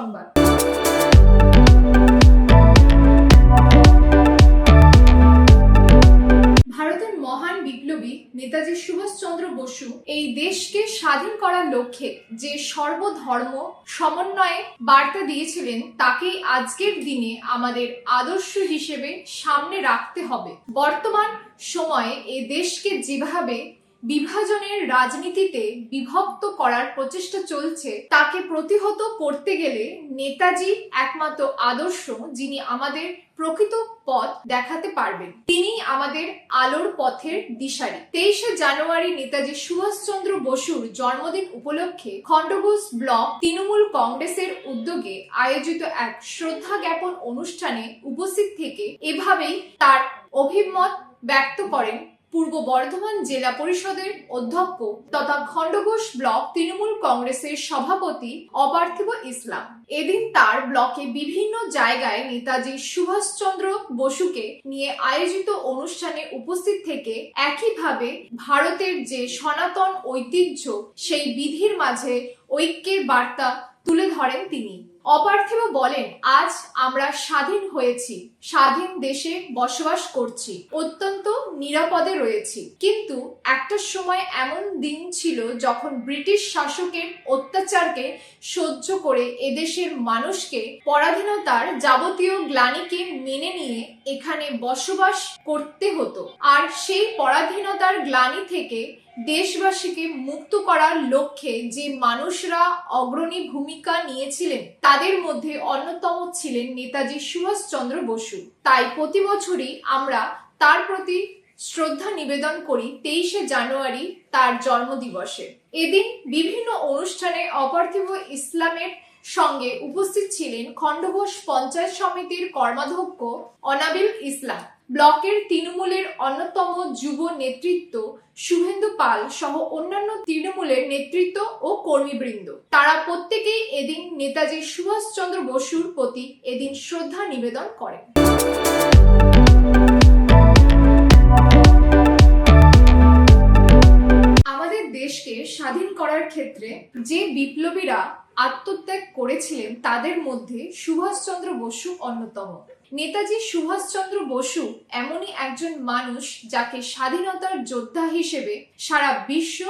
সংবাদ। ভারতের মহান বিপ্লবী নেতাজি সুভাষচন্দ্র বসু এই দেশকে স্বাধীন করার লক্ষ্যে যে সর্বধর্ম সমন্বয়ে বার্তা দিয়েছিলেন, তাকেই আজকের দিনে আমাদের আদর্শ হিসেবে সামনে রাখতে হবে। বর্তমান সময়ে এ দেশকে যেভাবে বিভাজনের রাজনীতিতে বিভক্ত করার প্রচেষ্টা চলছে, তাকে প্রতিহত করতে গেলে নেতাজি একমাত্র আদর্শ যিনি আমাদের প্রকৃত পথ দেখাতে পারবেন। তিনি আমাদের আলোর পথের দিশারি। তেইশে জানুয়ারি নেতাজি সুভাষচন্দ্র বসুর জন্মদিন উপলক্ষে খণ্ডঘোষ ব্লক তৃণমূল কংগ্রেসের উদ্যোগে আয়োজিত এক শ্রদ্ধা জ্ঞাপন অনুষ্ঠানে উপস্থিত থেকে এভাবেই তার অভিমত ব্যক্ত করেন পূর্ব বর্ধমান জেলা পরিষদের অধ্যক্ষ তথা খণ্ডঘোষ ব্লক তৃণমূল কংগ্রেসের সভাপতি অপার্থিব ইসলাম। এদিন তার ব্লকে বিভিন্ন জায়গায় নেতাজি সুভাষচন্দ্র বসুকে নিয়ে আয়োজিত অনুষ্ঠানে উপস্থিত থেকে একইভাবে ভারতের যে সনাতন ঐতিহ্য, সেই বিধির মাঝে ঐক্যের বার্তা তুলে ধরেন তিনি। অপার্থিব বলেন, আজ আমরা স্বাধীন হয়েছি, স্বাধীন দেশে বসবাস করছি, অত্যন্ত নিরাপদে রয়েছি। কিন্তু একটা সময় এমন দিন ছিল যখন ব্রিটিশ শাসকের অত্যাচারকে সহ্য করে এদেশের মানুষকে পরাধীনতার যাবতীয় গ্লানিকে মেনে নিয়ে এখানে বসবাস করতে হতো। আর সেই পরাধীনতার গ্লানি থেকে দেশবাসীকে মুক্ত করার লক্ষ্যে যে মানুষরা অগ্রণী ভূমিকা নিয়েছিলেন, তাদের মধ্যে অন্যতম ছিলেন নেতাজি সুভাষচন্দ্র বসু। তাই প্রতি বছরই আমরা তার প্রতি শ্রদ্ধা নিবেদন করি তেইশে জানুয়ারি তার জন্মদিবসে। এদিন বিভিন্ন অনুষ্ঠানে অপার্থিব ইসলামের সঙ্গে উপস্থিত ছিলেন খণ্ডঘোষ পঞ্চায়েত সমিতির কর্মাধ্যক্ষ অনাবিল ইসলাম। ব্লকের তৃণমূলের অন্যতম যুব নেতৃত্ব শুভেন্দু পাল সহ অন্যান্য তৃণমূলের নেতৃত্ব ও কর্মীবৃন্দ। তারা প্রত্যেকেই এদিন নেতাজি সুভাষচন্দ্র বসুর প্রতি এদিন শ্রদ্ধা নিবেদন করেন। আমাদের দেশকে স্বাধীন করার ক্ষেত্রে যে বিপ্লবীরা আত্মত্যাগ করেছিলেন, তাদের মধ্যে সুভাষচন্দ্র বসু অন্যতম। নেতাজি সুভাষচন্দ্র বসু এমনই একজন মানুষ যাকে স্বাধীনতার যোদ্ধা হিসেবে সারা বিশ্ব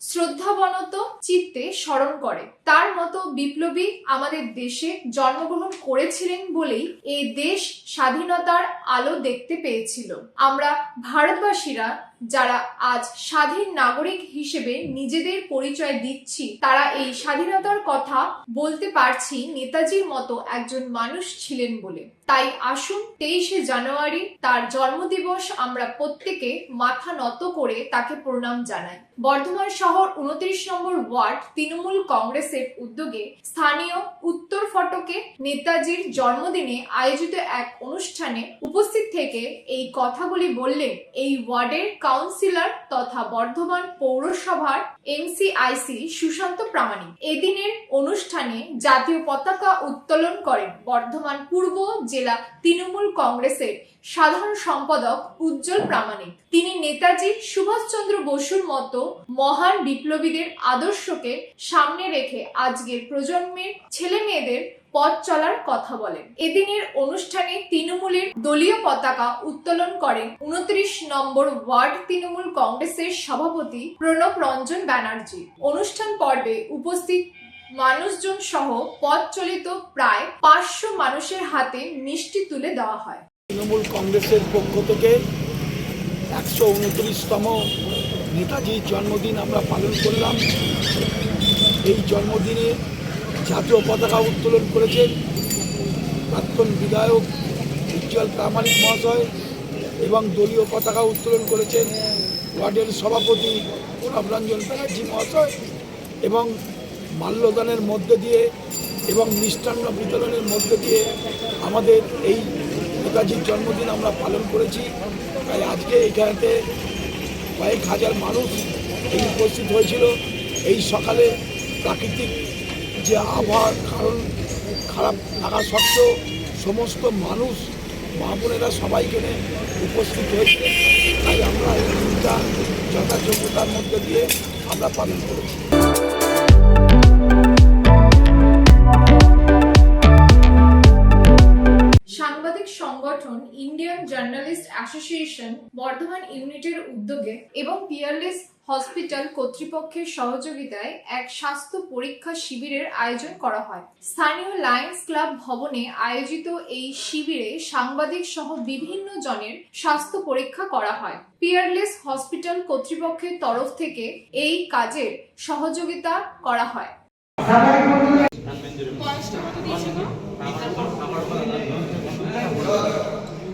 শ্রদ্ধাবনত চিত্তে স্মরণ করে। তার মতো বিপ্লবী আমাদের দেশে জন্মগ্রহণ করেছিলেন বলেই এই দেশ স্বাধীনতার আলো দেখতে পেয়েছিল। আমরা ভারতবাসীরা যারা আজ স্বাধীন নাগরিক হিসেবে নিজেদের পরিচয় দিচ্ছি, তারা এই স্বাধীনতার কথা বলতে পারছি নেতাজির মতো একজন মানুষ ছিলেন বলে। তাই আসুন তেইশে জানুয়ারি তার জন্মদিবস আমরা প্রত্যেকে মাথা নত করে তাকে প্রণাম জানাই। বর্ধমান শহর উনত্রিশ নম্বর ওয়ার্ড তৃণমূল কংগ্রেসের উদ্যোগে স্থানীয় উত্তর ফটকে নেতাজির জন্মদিনে আয়োজিত এক অনুষ্ঠানে উপস্থিত থেকে এই কথাগুলি বললেন এই ওয়ার্ডের কাউন্সিলর তথা বর্ধমান পৌরসভার এমসিআইসি সুশান্ত প্রামাণিক এদিনের অনুষ্ঠানে জাতীয় পতাকা উত্তোলন করেন বর্ধমান পূর্ব জেলা তৃণমূল কংগ্রেসের সাধারণ সম্পাদক উজ্জ্বল প্রামাণিক। তিনি নেতাজি সুভাষচন্দ্র বসুর মতো মহান বিপ্লবীদের আদর্শকে সামনে রেখে আজকের প্রজন্মের ছেলে মেয়েদের পথ চলার কথা বলেন। এদিনের অনুষ্ঠানে তৃণমূলের দলীয় পতাকা উত্তোলন করেন উনত্রিশ নম্বর ওয়ার্ড তৃণমূল কংগ্রেসের সভাপতি প্রণব রঞ্জন ব্যানার্জি। অনুষ্ঠান পর্বে উপস্থিত মানুষজন সহ পথ চলিত প্রায় পাঁচশো মানুষের হাতে মিষ্টি তুলে দেওয়া হয়। তৃণমূল কংগ্রেসের পক্ষ থেকে একশো উনত্রিশতম নেতাজির জন্মদিন আমরা পালন করলাম। এই জন্মদিনে জাতীয় পতাকা উত্তোলন করেছেন প্রাক্তন বিধায়ক উজ্জ্বল প্রামাণিক মহাশয় এবং দলীয় পতাকা উত্তোলন করেছেন ওয়ার্ডের সভাপতি প্রণব রঞ্জন ব্যানার্জি মহাশয় এবং মাল্যদানের মধ্যে দিয়ে এবং মিষ্টান্ন বিতরণের মধ্যে দিয়ে আমাদের এই নেতাজির জন্মদিন আমরা পালন করেছি। তাই আজকে এইখানেতে কয়েক হাজার মানুষ এই উপস্থিত হয়েছিল। এই সকালে প্রাকৃতিক যে আবহাওয়ার কারণ খারাপ থাকা সত্ত্বেও সমস্ত মানুষ, মা বোনেরা সবাই এখানে উপস্থিত হয়েছে। তাই আমরা এই দিনটা যথাযোগ্যতার মধ্যে দিয়ে আমরা পালন করেছি। সংগঠন ইন্ডিয়ান জার্নালিস্ট অ্যাসোসিয়েশন বর্ধমান ইউনিটের উদ্যোগে এবং পিয়ারলেস হসপিটাল কর্তৃপক্ষের সহযোগিতায় এক স্বাস্থ্য পরীক্ষা শিবিরের আয়োজন করা হয়। স্থানীয় লায়ন্স ক্লাব ভবনে আয়োজিত এই শিবিরে সাংবাদিক সহ বিভিন্ন জনের স্বাস্থ্য পরীক্ষা করা হয়। পিয়ারলেস হসপিটাল কর্তৃপক্ষের তরফ থেকে এই কাজের সহযোগিতা করা হয়।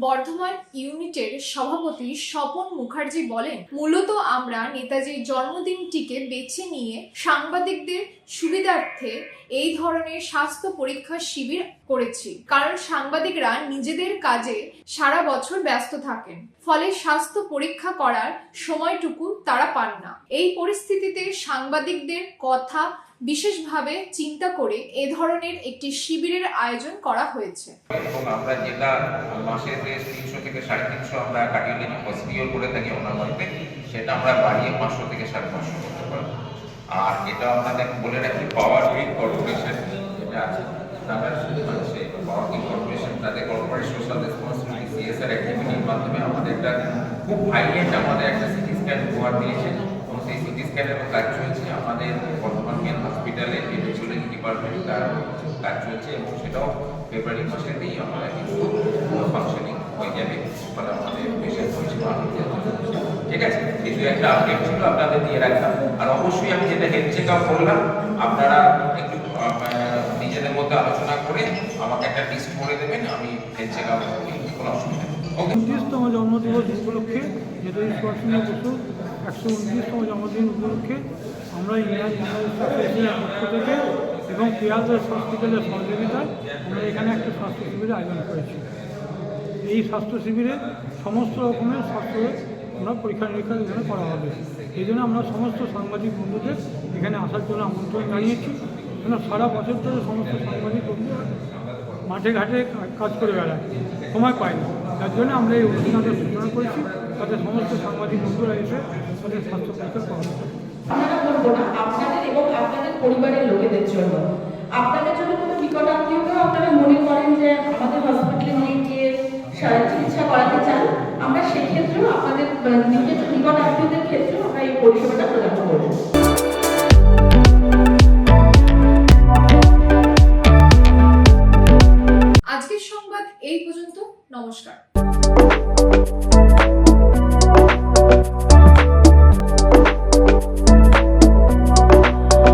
বর্ধমান ইউনিটের সভাপতি স্বপন মুখার্জি বলেন, মূলত আমরা নেতাজির জন্মদিনটিকে বেছে নিয়ে সাংবাদিকদের সুবিধার্থে এই ধরনের স্বাস্থ্য পরীক্ষা শিবির করেছি। কারণ সাংবাদিকরা নিজেদের কাজে সারা বছর ব্যস্ত থাকেন। ফলে স্বাস্থ্য পরীক্ষা করার সময়টুকু তারা পান না। এই পরিস্থিতিতে সাংবাদিকদের কথা বিশেষভাবে চিন্তা করে এ ধরনের একটি শিবিরের আয়োজন করা হয়েছে। এবং আমরা যেটা মাসে তিনশো থেকে সাড়ে তিনশো আমরা কার্ডিওলজি প্রসিডিওর করে থাকি বাড়িতে, সেটা আমরা বাড়িয়ে পাঁচশো থেকে সাড়ে পাঁচশো করতে পারব। আর এটা আপনাদের বলে রাখি পাওয়ার গ্রিড কর্পোরেশন যেটা আছে আমরা সেই পাওয়ার গ্রিড কর্পোরেশন তাদের কর্পোরেট সোশ্যাল রেসপন্সিবিলিটি সিএসআর অ্যাক্টিভিটির মাধ্যমে আমাদের একটা খুব হাইলাইট আমাদের একটা সিটি স্ক্যান উপহার দিয়েছে। এবং সেই সিটি স্ক্যানের কাজ চলছে। আমাদের বর্তমান মেন হসপিটালে রেডিওলজি ডিপার্টমেন্ট তার কাজ চলছে এবং সেটাও ফেব্রুয়ারি মাসেতেই আমরা কিন্তু ফাংশনিং হয়ে যাবে ফলে আমাদের পেশেন্ট পরিষেবা। ঠিক আছে? দু একটা আপডেট ছিল আপনাদের দিয়ে রাখলাম। আর অবশ্যই আমি যেটা হেলথ চেক আপ করলাম, আপনারা একটু নিজেদের মধ্যে আলোচনা করে আমাকে একটা লিস্ট করে দেবেন, আমি হেলথ চেক আপ করি কোনো অসুবিধা নেই। ওকে জন্মদিবস উপলক্ষে সুভাষচন্দ্র বসু একশো উনত্রিশতম জন্মদিন উপলক্ষে আমরা জার্নালিস্ট পক্ষ থেকে এবং পিয়ালদাস হসপিটালের সহযোগিতায় আমরা এখানে একটা স্বাস্থ্য শিবিরের আয়োজন করেছি। এই স্বাস্থ্য শিবিরে সমস্ত রকমের স্বাস্থ্য আমরা পরীক্ষা নিরীক্ষা এখানে করা হবে। এই জন্য আমরা সমস্ত সাংবাদিক বন্ধুদের এখানে আসার জন্য আমন্ত্রণ জানিয়েছি। কেন সারা বছর ধরে সমস্ত সাংবাদিক বন্ধুরা মাঠে ঘাটে কাজ করে বেড়ায়। সময় পায় না। তার জন্য আমরা এই অনুষ্ঠানটা সূচনা করেছি। যাতে সমস্ত সাংবাদিক বন্ধুরা এসে তাদের স্বাস্থ্য পরীক্ষা বলব আপনাদের এবং আপনাদের পরিবারের লোকেদের জন্য আপনাদের জন্য কোনো নিকট আত্মীয়কেও আপনারা মনে করেন যে আমাদের হসপিটালে নিয়ে গিয়ে চিকিৎসা করাতে চান? আমরা সেক্ষেত্রেও আপনাদের নিজের নিকট আত্মীয়দের ক্ষেত্রেও আমরা এই পরিষেবাটা প্রদান করব। আজকের সংবাদ এই পর্যন্ত। নমস্কার।